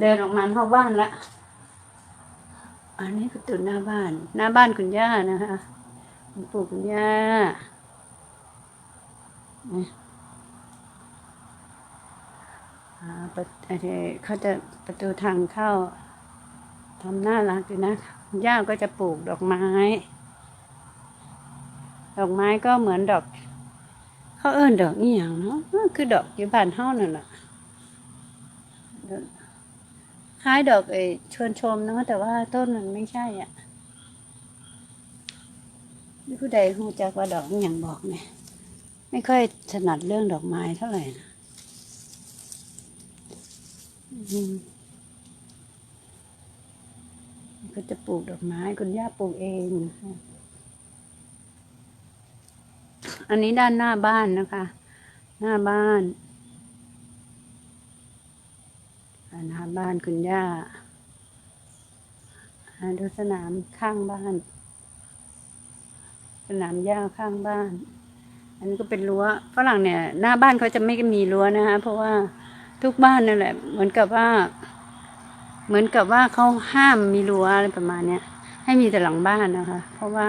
เดินออกมาเข้าบ้านละอันนี้ประตูหน้าบ้าน หน้าบ้านคุณย่านะคะคุณปู่คุณย่านะอ่าประอะไรเขาจะประตูทางเข้าทำน่ารักดีนะคุณย่าก็จะปลูกดอกไม้ ดอกไม้ก็เหมือนดอกเขาเอิ้นดอกนี่อย่างเนาะมันคือดอกอยู่บ้านเฮานั่นแหละค ล้ายดอกไอ้ชวนชมนะแต่ว่าต้นมันไม่ใช่อะผู้ใดรู้จักว่าดอกอย่างบอกเนี่ยไม่ค่อยถนัดเรื่องดอกไม้เท่าไหร่นะอืมก็จะปลูกดอกไม้คุณย่าปลูกเองนะคะอันนี้ด้านหน้าบ้านนะคะ หน้าบ้านอ่าหน้า บ้านคุณย่าอ่าดูสนามข้างบ้าน สนามหญ้าข้างบ้าน อันนี้ก็เป็นรั้วฝรั่งเนี่ย หน้าบ้านเขาจะไม่มีรั้วนะคะเพราะว่าทุกบ้านนั่นแหละ เหมือนกับว่า เหมือนกับว่าเขาห้ามมีรั้วอะไรประมาณเนี้ยให้มีแต่หลังบ้านนะคะ เพราะว่า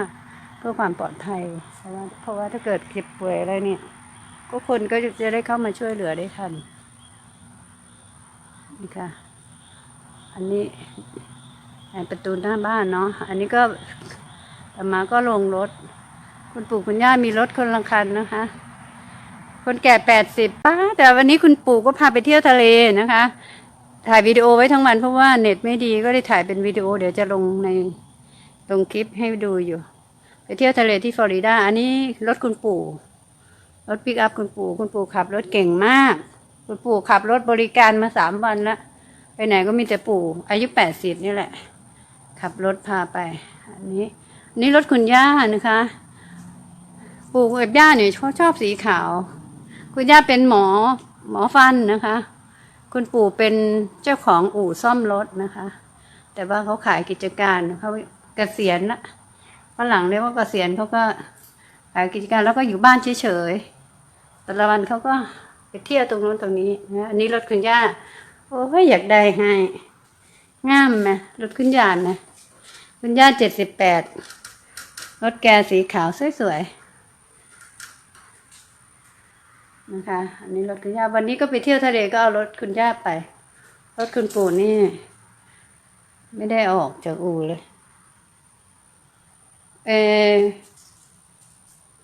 เพื่อความปลอดภัยเพราะว่าเพราะว่าถ้าเกิดเก็บป่วยอะไรเนี่ย ก็คนก็จะได้เข้ามาช่วยเหลือได้ทันนี่ค่ะ อันนี้ประตูหน้าบ้านเนาะ อันนี้ก็ต่อมาก็ลงรถ คุณปู่คุณย่ามีรถคนละคันนะคะ คนแก่แปดสิบป้า แต่วันนี้คุณปู่ก็พาไปเที่ยวทะเลนะคะ ถ่ายวิดีโอไว้ทั้งวันเพราะว่าเน็ตไม่ดีก็ได้ถ่ายเป็นวิดีโอ เดี๋ยวจะลงในลงคลิปให้ดูอยู่ ไปเที่ยวทะเลที่ฟลอริดา อันนี้รถคุณปู่รถปิกอัพคุณปู่ คุณปู่ขับรถเก่งมาก คุณปู่ขับรถบริการมาสามวันแล้ว ไปไหนก็มีแต่ปู่ อายุแปดสิบนี่แหละ ขับรถพาไปอันนี้นนี้รถคุณย่านะคะ ปู่กับย่าเนี่ยชอบชอบสีขาว คุณย่าเป็นหมอหมอฟันนะคะ คุณปู่เป็นเจ้าของอู่ซ่อมรถนะคะ แต่ว่าเขาขายกิจการเขาเกษียณละฝรั่งเรียกว่าเกษียณเขาก็ขายกิจการแล้วก็อยู่บ้านเฉยๆแต่ละวันเขาก็ไปเที่ยวตรงนู้นตรงนี้นะอันนี้รถคุณย่า โอ้ยอยากได้ให้งามไหมรถคุณย่านะคุณย่าเจ็ดสิบแปดรถแกสีขาวสวยๆนะคะ อันนี้รถคุณย่าวันนี้ก็ไปเที่ยวทะเลก็เอารถคุณย่าไป รถคุณปู่นี่ ไม่ได้ออกจากอู่เลยเออ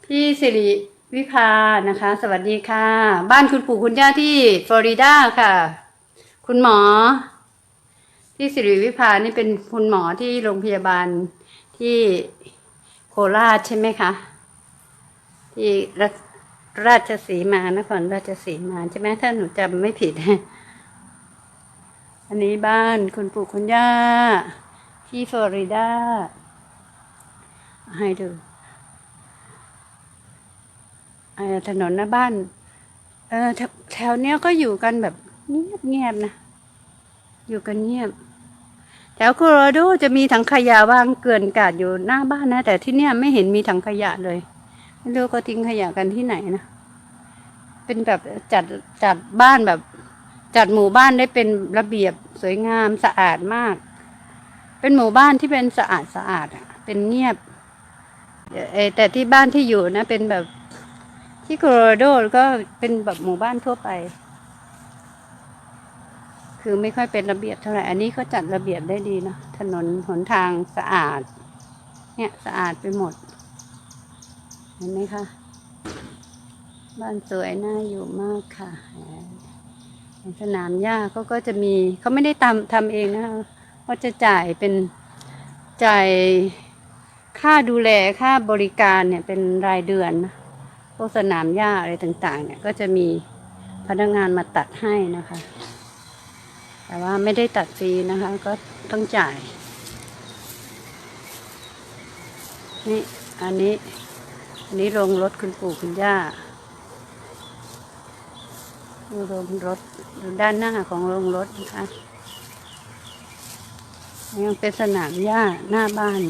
พี่สิริวิภานะคะ สวัสดีค่ะ บ้านคุณปู่คุณย่าที่ฟลอริดาค่ะ คุณหมอ ที่สิริวิภานี่เป็นคุณหมอที่โรงพยาบาลที่โคราชใช่ไหมคะ ที่ราชราชสีมานครราชสีมาใช่ไหมถ้าหนูจำไม่ผิด อันนี้บ้านคุณปู่คุณย่า ที่ฟลอริดา ให้ดูถนนหน้าบ้าน เออแถวแถวเนี้ยก็อยู่กันแบบ เงียบเงียบนะ อยู่กันเงียบ แถวโคโลราโดจะมีถังขยะวางเกลื่อนกาดอยู่หน้าบ้านนะ แต่ที่เนี้ยไม่เห็นมีถังขยะเลยไม่รู้เขาทิ้งขยะกันที่ไหนนะ เป็นแบบจัดจัดบ้านแบบ จัดหมู่บ้านได้เป็นระเบียบสวยงามสะอาดมาก เป็นหมู่บ้านที่เป็นสะอาดสะอาดอะเป็นเงียบเอแต่ที่บ้านที่อยู่นะ เป็นแบบที่โคโลราโดก็เป็นแบบหมู่บ้านทั่วไป คือไม่ค่อยเป็นระเบียบเท่าไหร่ อันนี้เขาจัดระเบียบได้ดีนะ ถนนหนทางสะอาด เนี่ยสะอาดไปหมด เห็นไหมคะ บ้านสวยน่าอยู่มากค่ะสนามหญ้าเขาก็จะมี เขาไม่ได้ทำทำเองนะคะเขาจะจ่ายเป็นจ่ายค่าดูแลค่าบริการเนี่ยเป็นรายเดือนนะพวกสนามหญ้าอะไรต่างๆ เนี่ยก็จะมีพนักงานมาตัดให้นะคะ แต่ว่าไม่ได้ตัดฟรีนะคะ ก็ต้องจ่าย นี่อันนี้ อันนี้โรงรถคุณปู่คุณย่าดูโรงรถดูด้านหน้าของโรงรถนะคะยังเป็นสนามหญ้าหน้าบ้าน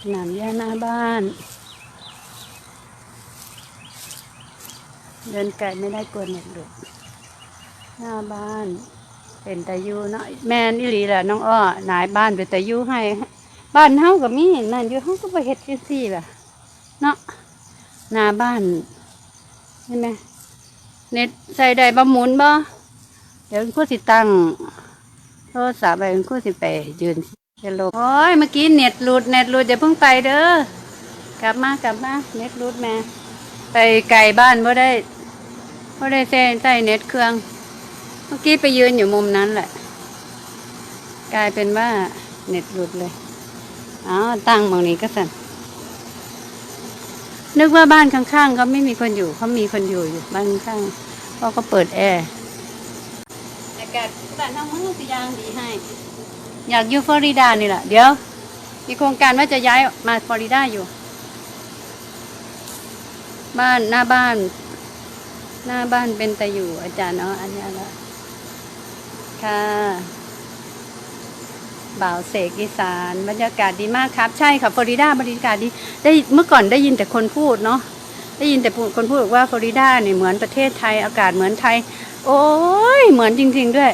สนามหญ้าหน้าบ้าน เดินไกลไม่ได้กลัวเน็ตหลุด หน้าบ้าน เป็นตายูเนาะแม่นอีหลีแหละน้องอ้อนายบ้านเป็นตายูให้ บ้านเฮาก็มีนั่นอยู่เฮาก็บ่เฮ็ดจังซี่ล่ะเนาะหน้าบ้านเห็นไหมเน็ตใส่ได้บ่หมุนบ่เดี๋ยวคุณสิตั้งโทรศัพท์ไปคุณสิไปยืนจะลงโอ้ยเมื่อกี้เน็ตหลุดเน็ตหลุดอย่าเพิ่งไปเด้อกลับมากลับมาเน็ตหลุดแม่ ไปไกลบ้านบ่ได้บ่ได้ใช้ใช้เน็ตเครื่อง เมื่อกี้ไปยืนอยู่มุมนั้นแหละ กลายเป็นว่าเน็ตหลุดเลยอ๋อตั้งบางนี้ก็สั่นนึกว่าบ้านข้างๆเขาไม่มีคนอยู่เขามีคนอยู่อยู่บ้านข้างๆเพราะเขาเปิดแอร์อากาศบ้านทางมือสิยางดีให้ อยากอยู่ฟลอริดานี่แหละเดี๋ยว มีโครงการว่าจะย้ายมาฟลอริดาอยู่ บ้านหน้าบ้าน หน้าบ้านเป็นตะอยู่อาจารย์เนาะอันนี้ละ ค่ะบ่าวเสกอีสาน บรรยากาศดีมากครับ ใช่ค่ะฟลอริดาบรรยากาศดีได้เมื่อก่อนได้ยินแต่คนพูดเนาะได้ยินแต่คนพูดว่าฟลอริดาเนี่ยเหมือนประเทศไทยอากาศเหมือนไทย โอ้ยเหมือนจริง ๆด้วย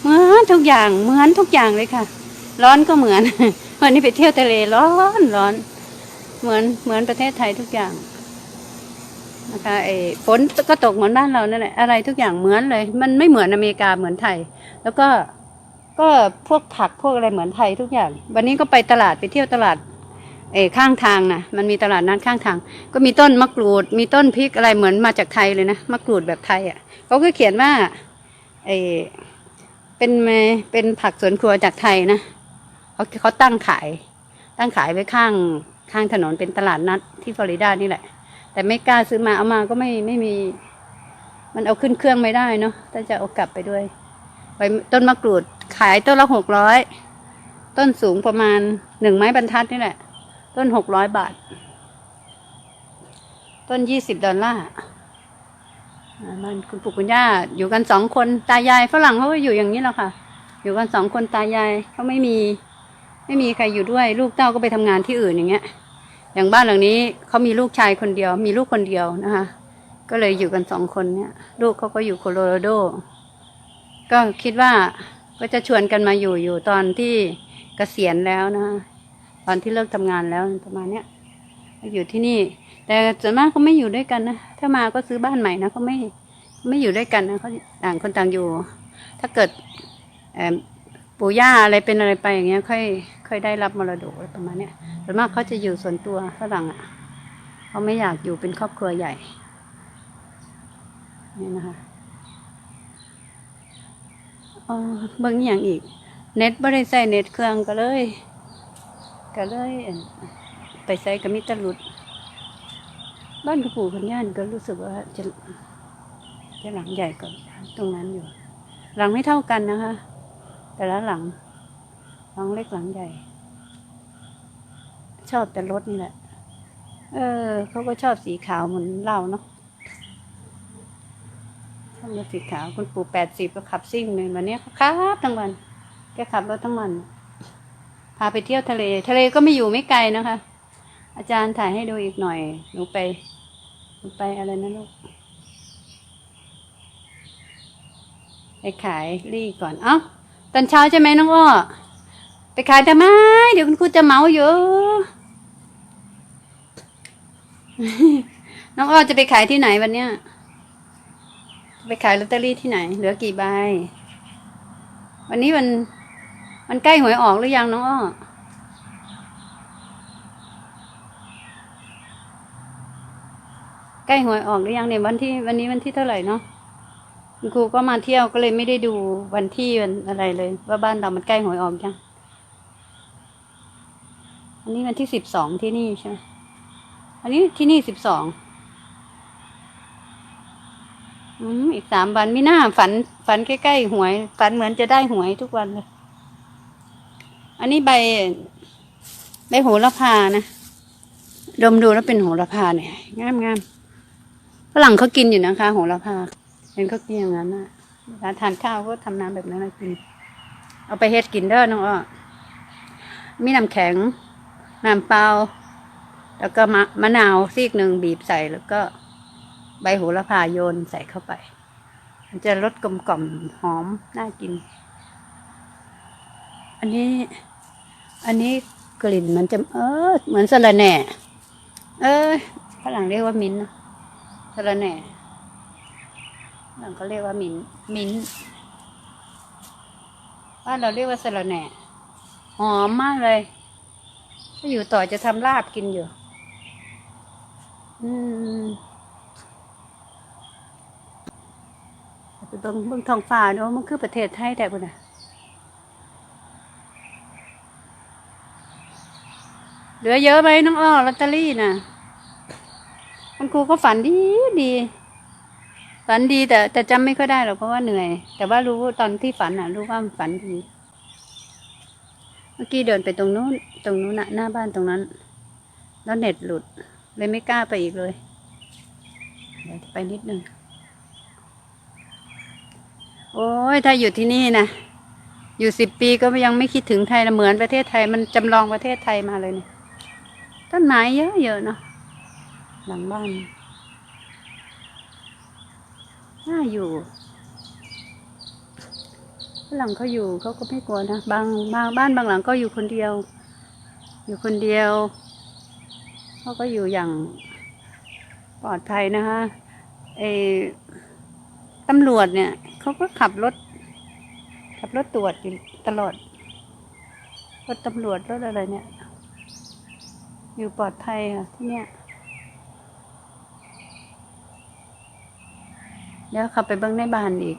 เหมือนทุกอย่างเหมือนทุกอย่างเลยค่ะ ร้อนก็เหมือนวันนี้ไปเที่ยวทะเลร้อนร้อน เหมือนเหมือนประเทศไทยทุกอย่างนะคะไอ้ฝนก็ตกเหมือนบ้านเรานั่นแหละอะไรทุกอย่างเหมือนเลย มันไม่เหมือนอเมริกาเหมือนไทย แล้วก็ก็พวกผักพวกอะไรเหมือนไทยทุกอย่าง วันนี้ก็ไปตลาดไปเที่ยวตลาดเออข้างทางนะมันมีตลาดนัดข้างทาง ก็มีต้นมะกรูด มีต้นพริกอะไรเหมือนมาจากไทยเลยนะมะกรูดแบบไทยอะเขาก็เขียนว่าเออเป็นเมเป็นผักสวนครัวจากไทยนะเขาเขาตั้งขาย ตั้งขายไว้ข้างข้างถนนเป็นตลาดนัดที่ฟลอริดานี่แหละ แต่ไม่กล้าซื้อมาเอามาก็ไม่ไม่มี มันเอาขึ้นเครื่องไม่ได้เนาะถ้าจะเอากลับไปด้วย ไปต้นมะกรูด ขายต้นละหกร้อยต้นสูงประมาณหนึ่งไม้บรรทัดนี่แหละ ต้นหกร้อยบาท ต้นยี่สิบดอลลาร์บ้านคุณปู่คุณย่าอยู่กันสองคนตายายฝรั่งเขาก็อยู่อย่างนี้แหละค่ะ อยู่กันสองคนตายายเขาไม่มี ไม่มีใครอยู่ด้วย ลูกเต้าก็ไปทำงานที่อื่นอย่างเงี้ย อย่างบ้านหลังนี้เขามีลูกชายคนเดียว มีลูกคนเดียวนะคะ ก็เลยอยู่กันสองคนเนี่ย ลูกเขาก็อยู่โคโลราโด ก็คิดว่าก็จะชวนกันมาอยู่อยู่ตอนที่เกษียณแล้วนะ ตอนที่เลิกทำงานแล้วประมาณเนี้ยอยู่ที่นี่ แต่ส่วนมากเขาไม่อยู่ด้วยกันนะถ้ามาก็ซื้อบ้านใหม่นะเขาไม่ไม่อยู่ด้วยกันนะเขาต่างคนต่างอยู่ ถ้าเกิดปู่ย่าอะไรเป็นอะไรไปอย่างเงี้ย ค่อยค่อยได้รับมรดกประมาณเนี้ยส่วนมากเขาจะอยู่ส่วนตัวฝรั่งอะเขาไม่อยากอยู่เป็นครอบครัวใหญ่นี่นะคะ เบิ่งอย่างอีก เน็ตไม่ได้ใส่เน็ตเครื่องก็เลย ก็เลย ไปใส่กับมิตรลุด บ้านคุณปู่คุณย่านก็รู้สึกว่าจะจะหลังใหญ่กว่าตรงนั้นอยู่ หลังไม่เท่ากันนะคะ แต่ละหลัง หลังเล็กหลังใหญ่ ชอบแต่รถนี่แหละ เออเขาก็ชอบสีขาวเหมือนเราเนาะ ชอบรถสีขาวคุณปู่แปดสิบก็ขับซิ่งเลยวันนี้เขาขับทั้งวันแกขับรถทั้งวัน พาไปเที่ยวทะเล ทะเลก็ไม่อยู่ไม่ไกลนะคะ อาจารย์ถ่ายให้ดูอีกหน่อย หนูไปหนูไปอะไรนะลูกไปขายรี่ก่อนเอ้าตอนเช้าใช่ไหมน้องอ้อไปขายทำไมเดี๋ยวคุณครูจะเมาอยู่น้องอ้อจะไปขายที่ไหนวันเนี้ย ไปขายลอตเตอรี่ที่ไหน เหลือกี่ใบ วันนี้มันมันใกล้หวยออกหรือยังน้องอ้อใกล้หวยออกหรือยังเนี่ยวันที่วันนี้วันที่เท่าไหร่เนาะคุณครูก็มาเที่ยวก็เลยไม่ได้ดูวันที่วันอะไรเลย ว่าบ้านเรามันใกล้หวยออกยังอันนี้วันที่สิบสองที่นี่ใช่ไหมอันนี้ที่นี่สิบสอง อืมอีกสามวันไม่น่าฝัน ฝันใกล้ๆหวย ฝันเหมือนจะได้หวยทุกวันเลย อันนี้ใบใบโหระพานะดมดูแล้วเป็นโหระพาเนี่ยงามงามฝรั่งเขากินอยู่นะคะโหระพาเห็นเขากินอย่างนั้นนะเวลาทานข้าวก็ทำน้ำแบบนั้นให้กิน เอาไปเฮ็ดกินเด้อน้องอ้อมีน้ำแข็งน้ำเปล่าแล้วก็มะมะนาวซีกหนึ่งบีบใส่แล้วก็ ใบโหระพาโยนใส่เข้าไป มันจะรสกลมกล่อมหอม น่ากิน อันนี้ อันนี้กลิ่นมันจะเออเหมือนสะระแหน่ เออฝรั่งเรียกว่ามิ้นสะระแหน่ฝรั่งเขาเรียกว่ามิ้นมิ้นบ้านเราเรียกว่าสะระแหน่ หอมมากเลย ถ้าอยู่ต่อจะทำลาบกินอยู่ อืมไป เบิ่งเบิ่งท้องฟ้าเนาะมันคือประเทศไทยแต่บุน่ะเหลือเยอะไหมน้องอ้อลอตเตอรี่น่ะคุณครูก็ฝันดีดี ฝันดีแต่แต่จำไม่ค่อยได้หรอกเพราะว่าเหนื่อย แต่ว่ารู้ตอนที่ฝันน่ะ รู้ว่ามันฝันดี เมื่อกี้เดินไปตรงนู้น ตรงนู้นน่ะหน้าบ้านตรงนั้น แล้วเน็ตหลุด เลยไม่กล้าไปอีกเลยเดี๋ยวไปนิดนึง โอ้ยถ้าอยู่ที่นี่นะอยู่สิบปีก็ยังไม่คิดถึงไทยนะเหมือนประเทศไทยมันจำลองประเทศไทยมาเลยเนี่ยต้นไม้เยอะๆเนาะหลังบ้านน่าอยู่ฝรั่งเขาอยู่เขาก็ไม่กลัวนะบางบางบ้านบางหลังก็อยู่คนเดียว อยู่คนเดียวเขาก็อยู่อย่างปลอดภัยนะคะเออตำรวจเนี่ย เขาก็ขับรถ ขับรถตรวจอยู่ตลอด รถตำรวจรถอะไรเนี่ย อยู่ปลอดภัยค่ะที่เนี่ยเดี๋ยวขับไปเบิ้งในบ้านอีก